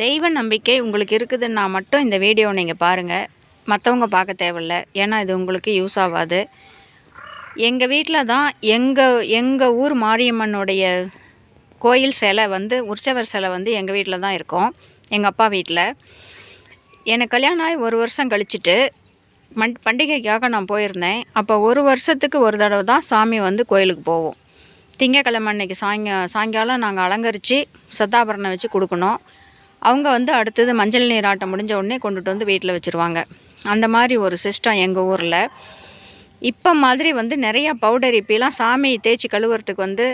தெய்வ நம்பிக்கை உங்களுக்கு இருக்குதுன்னா மட்டும் இந்த வீடியோவை நீங்கள் பாருங்கள் மற்றவங்க பார்க்க தேவையில்ல. ஏன்னா இது உங்களுக்கு யூஸ் ஆகாது. எங்கள் வீட்டில் தான் எங்கள் எங்கள் ஊர் மாரியம்மனுடைய கோயில் சிலை வந்து உற்சவர் சிலை வந்து எங்கள் வீட்டில் தான் இருக்கும். எங்கள் அப்பா வீட்டில் எனக்கு கல்யாணம் ஆகி ஒரு வருஷம் கழிச்சிட்டு மண் பண்டிகைக்காக நான் போயிருந்தேன். அப்போ ஒரு வருஷத்துக்கு ஒரு தடவை தான் சாமி வந்து கோயிலுக்கு போவோம். திங்கக்கிழமை அன்னைக்கு சாயங்கா சாயங்காலம் நாங்கள் அலங்கரித்து சத்தாபரணம் வச்சு கொடுக்கணும். அவங்க வந்து அடுத்தது மஞ்சள் நீராட்டம் முடிஞ்ச உடனே கொண்டுட்டு வந்து வீட்டில் வச்சுருவாங்க. அந்த மாதிரி ஒரு சிஸ்டம் எங்கள் ஊரில். இப்போ மாதிரி வந்து நிறையா பவுடர் இப்போலாம் சாமி தேய்ச்சி கழுவுறதுக்கு வந்து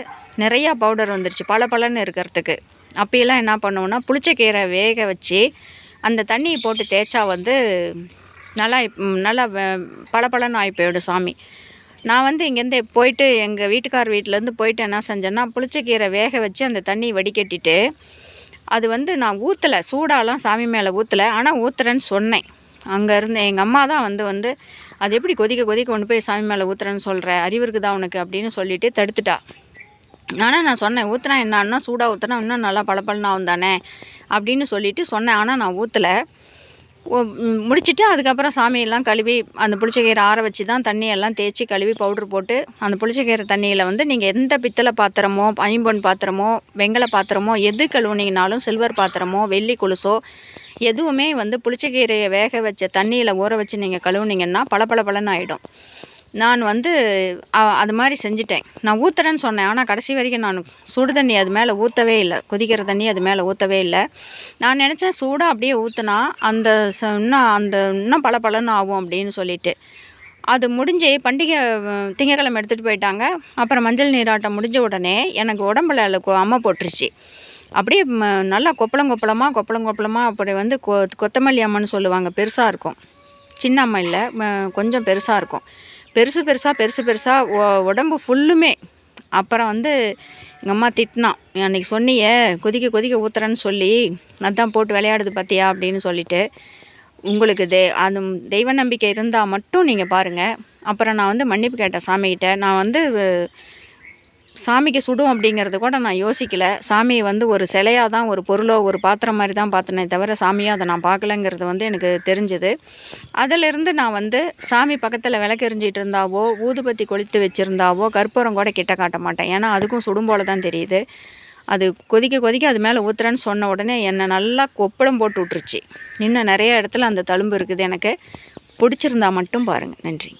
நிறையா பவுடர் வந்துருச்சு பல பலன்னு இருக்கிறதுக்கு. அப்போயெல்லாம் என்ன பண்ணுவோன்னா புளிச்சக்கீரை வேக வச்சு அந்த தண்ணியை போட்டு தேய்ச்சா வந்து நல்லா நல்லா பல பலன்னு ஆகி போயிடும் சாமி. நான் வந்து இங்கேருந்து போயிட்டு எங்கள் வீட்டுக்கார் வீட்டிலேருந்து போயிட்டு என்ன செஞ்சேன்னா புளிச்சக்கீரை வேக வச்சு அந்த தண்ணி வடிகட்டிட்டு அது வந்து நான் ஊற்றலை சூடாலாம் சாமி மேலே ஊற்றலை ஆனால் ஊற்றுறேன்னு சொன்னேன். அங்கே இருந்து எங்கள் அம்மா தான் வந்து வந்து அது எப்படி கொதிக்க கொதிக்க கொண்டு போய் சாமி மேலே ஊற்றுறேன்னு சொல்கிற அறிவு இருக்குதா உனக்கு? அப்படின்னு சொல்லிட்டு தடுத்துட்டா. ஆனால் நான் சொன்னேன் ஊற்றுனா என்னன்னா சூடாக ஊற்றுனா இன்னும் நல்லா பளபளன்னு ஆகும் தானே அப்படின்னு சொல்லிட்டு சொன்னேன் ஆனால் நான் ஊற்றலை முடிச்சுட்டு அதுக்கப்புறம் சாமியெல்லாம் கழுவி அந்த புளிச்சக்கீரை ஆற வச்சு தான் தண்ணியெல்லாம் தேய்ச்சி கழுவி பவுட்ரு போட்டு அந்த புளிச்சக்கீரை தண்ணியில் வந்து நீங்கள் எந்த பித்தளை பாத்திரமோ ஐம்பொன் பாத்திரமோ வெங்கல பாத்திரமோ எது கழுவுனீங்கனாலும் சில்வர் பாத்திரமோ வெள்ளி கொலுசோ எதுவுமே வந்து புளிச்சக்கீரையை வேக வச்ச தண்ணியில் ஊற வச்சு நீங்கள் கழுவுனீங்கன்னா பல பல ஆகிடும் நான் வந்து அது மாதிரி செஞ்சிட்டேன். நான் ஊற்றுறேன்னு சொன்னேன். ஆனால் கடைசி வரைக்கும் நான் சுடு தண்ணி அது மேலே ஊற்றவே இல்லை. கொதிக்கிற தண்ணி அது மேலே ஊற்றவே இல்லை. நான் நினச்சேன் சூடாக அப்படியே ஊற்றுனா அந்த இன்னும் அந்த இன்னும் பல பலன்னு ஆகும் அப்படின்னு சொல்லிட்டு. அது முடிஞ்சு பண்டிகை திங்கக்கிழமை எடுத்துகிட்டு போயிட்டாங்க. அப்புறம் மஞ்சள் நீராட்டம் முடிஞ்ச உடனே எனக்கு உடம்புல அம்மை போட்டுருச்சு. அப்படியே நல்லா கொப்பளம் கொப்பளமாக கொப்பளம் கொப்பளமாக அப்படி வந்து கொ கொத்தமல்லி அம்மன்னு சொல்லுவாங்க. பெருசாக இருக்கும். சின்ன அம்மா இல்லை. கொஞ்சம் பெருசாக இருக்கும். பெருசு பெருசாக பெருசு பெருசாக உடம்பு ஃபுல்லுமே அப்புறம் வந்து எங்கள் அம்மா திட்டினான் அன்றைக்கி சொன்னியே கொதிக்க கொதிக்க ஊற்றுறேன்னு சொல்லி அதான் போட்டு விளையாடுது பார்த்தியா அப்படின்னு சொல்லிட்டு உங்களுக்கு தே அது தெய்வ நம்பிக்கை இருந்தால் மட்டும் நீங்கள் பாருங்கள் அப்புறம் நான் வந்து மன்னிப்பு கேட்டேன் சாமிக்கிட்ட நான் வந்து சாமிக்கு சுடும் அப்படிங்கிறது கூட நான் யோசிக்கலை. சாமியை வந்து ஒரு சிலையாக தான் ஒரு பொருளோ ஒரு பாத்திரம் மாதிரி தான் பார்த்தனே தவிர சாமியாக அதை நான் பார்க்கலங்கிறது வந்து எனக்கு தெரிஞ்சுது. அதிலிருந்து நான் வந்து சாமி பக்கத்தில் விளக்கெறிஞ்சிட்டு இருந்தாவோ ஊதுபத்தி கொளித்து வச்சுருந்தாவோ கற்பூரம் கூட கிட்ட காட்ட மாட்டேன். ஏன்னா அதுக்கும் சுடும் போல தான் தெரியுது. அது கொதிக்க கொதிக்க அது மேலே ஊற்றுறேன்னு சொன்ன உடனே என்னை நல்லா கொப்பளம் போட்டு விட்ருச்சு இன்னும் நிறைய இடத்துல அந்த தழும்பு இருக்குது எனக்கு. பிடிச்சிருந்தா மட்டும் பாருங்கள் நன்றி.